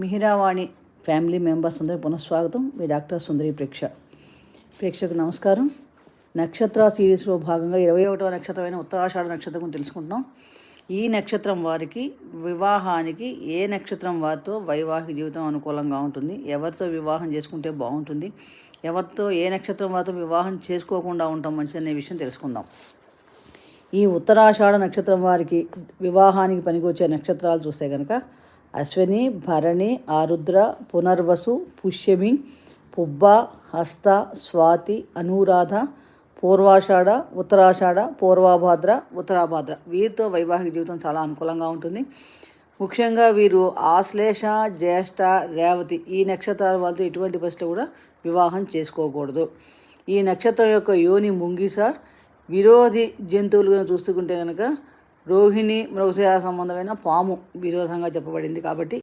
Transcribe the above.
Mihiravani family members అందరూ పునఃస్వాగతం. మీ doctor సుందరి ప్రేక్ష. ప్రేక్షకు నమస్కారం. నక్షత్ర సిరీస్లో భాగంగా ఇరవై ఒకటవ నక్షత్రమైన ఉత్తరాషాఢ నక్షత్రం గురించి తెలుసుకుంటున్నాం. ఈ నక్షత్రం వారికి వివాహానికి ఏ నక్షత్రం వారితో వైవాహిక జీవితం అనుకూలంగా ఉంటుంది? ఎవరితో వివాహం చేసుకుంటే బాగుంటుంది? ఎవరితో ఏ నక్షత్రం వారితో వివాహం చేసుకోకుండా ఉండటం మంచిది అనే విషయం తెలుసుకుందాం. ఈ ఉత్తరాషాఢ నక్షత్రం వారికి వివాహానికి పనికొచ్చే నక్షత్రాలు చూస్తే కనుక అశ్విని భరణి ఆరుద్ర పునర్వసు పుష్యమి పుబ్బ హస్త స్వాతి అనురాధ పూర్వాషాఢ ఉత్తరాషాఢ పూర్వాభాద్ర ఉత్తరాభాద్ర. వీరితో వైవాహిక జీవితం చాలా అనుకూలంగా ఉంటుంది. ముఖ్యంగా వీరు ఆశ్లేష జ్యేష్ఠ రేవతి ఈ నక్షత్రాల వాళ్ళతో ఎటువంటి పరిస్థితులు కూడా వివాహం చేసుకోకూడదు. ఈ నక్షత్రం యొక్క యోని ముంగిస విరోధి జంతువులుగా చూసుకుంటే కనుక రోహిణి మృగశయ సంబంధమైన పాము విరోధంగా చెప్పబడింది కాబట్టి